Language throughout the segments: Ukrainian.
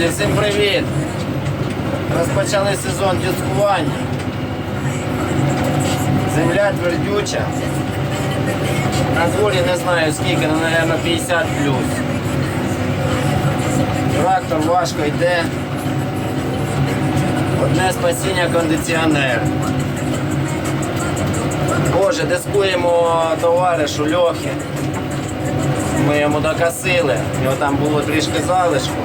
Друзі, всім привіт! Розпочали сезон дискування. Земля твердюча. На дворі не знаю скільки, ну, мабуть, 50 плюс. Трактор важко йде. Одне спасіння кондиціонер. Боже, дискуємо товаришу Льохи. Ми йому докосили. У нього там було трішки залишку.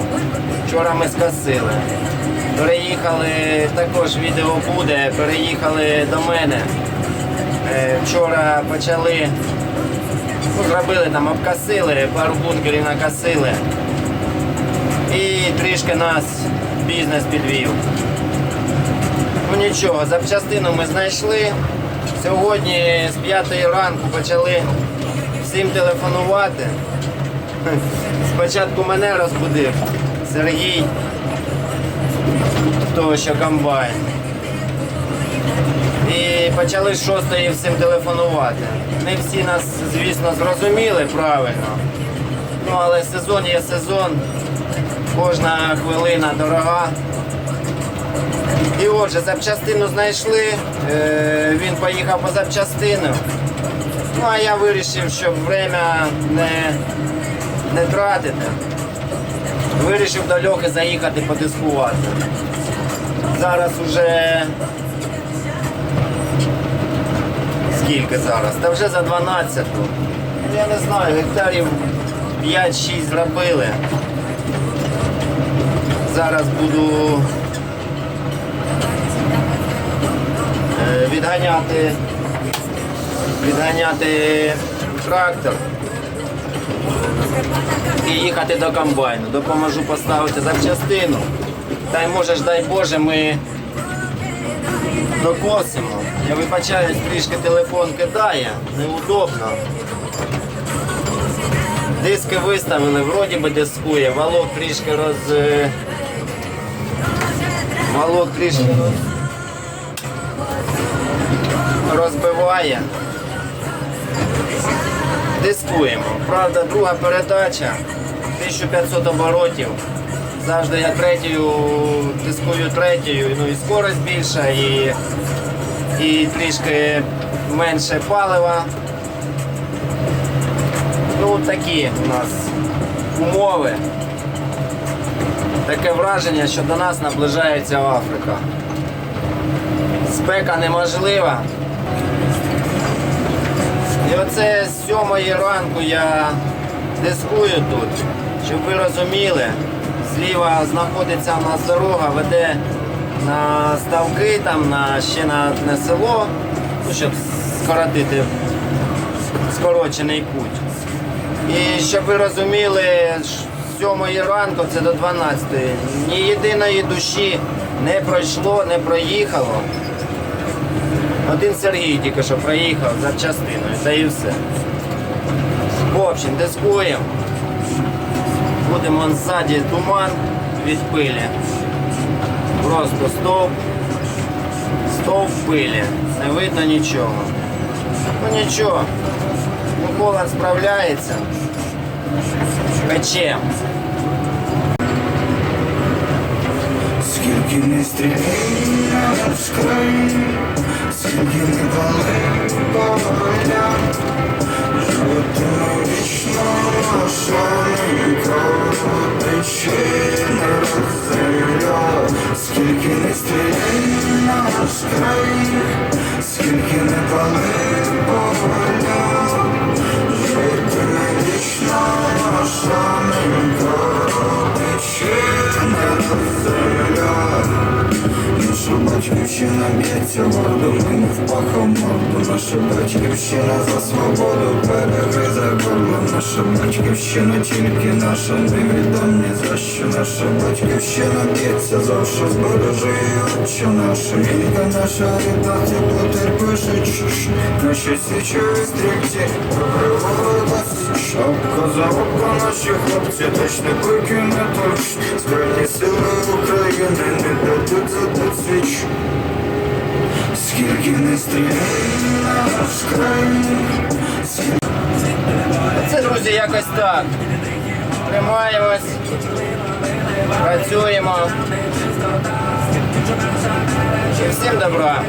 Вчора ми скосили. Переїхали, також відео буде, переїхали до мене. Е, Вчора почали, ну, зробили там, обкосили, пару бункерів накосили. І трішки нас бізнес підвів. Ну нічого, запчастину ми знайшли. Сьогодні з 5 ранку почали всім телефонувати. Спочатку мене розбудив Сергій, того що комбайн. І почали з шостої всім телефонувати. Не всі нас, звісно, зрозуміли правильно. Ну, але сезон є сезон, кожна хвилина дорога. І отже, запчастину знайшли, е, він поїхав по запчастину. Ну а я вирішив, щоб время не, не тратити. Вирішив до Льохи заїхати подискувати. Зараз уже скільки зараз? Та вже за 12. Я не знаю, гектарів 5-6 зробили. Зараз буду е, відганяти відганяти трактор і їхати до комбайну. Допоможу поставити запчастину. Та й може ж, дай Боже, ми докосимо. Я вибачаюсь, трішки телефон кидає, неудобно. Диски виставили, вроді би дискує, валок трішки роз. е, Валок трішки роз... розбиває. Дискуємо. Правда, друга передача 1500 оборотів. Завжди я третьою дискую третьою, ну і скорость більша, і, і трішки менше палива. Ну такі у нас умови. Таке враження, що до нас наближається Африка. Спека неможлива. І оце з сьомої ранку я дискую тут, щоб ви розуміли. Зліва знаходиться у нас дорога, веде на ставки, там на, ще на одне село, ну, щоб скоротити скорочений путь. І щоб ви розуміли, з 7 ранку це до 12. Ні єдиної душі не пройшло, не проїхало. Один Сергій тільки що проїхав запчастиною, та і все. В общем, дискуємо. Будемо ззаді туман від пилі. Просто стовп. Стовп пилі. Не видно нічого. Ну нічого. Микола справляється. Печем. Скільки не стріляєш батьківщина б'ється гордо, ми не впахав морду. Наша батьківщина за свободу перегризе горло Наша батьківщина тільки наша, невідом ні за що. Наша батьківщина б'ється за що збережи отче наша Вілька наша рідна, тепло терпише чуш Наші січові стрільці прокривали вас. Шапка за око наші хлопці, пики не точ Збройні сили України не дадуть задати свіч Скільки не стріляй наш край Це, друзі, якось так. Тримаємось. працюємо. І всім добра.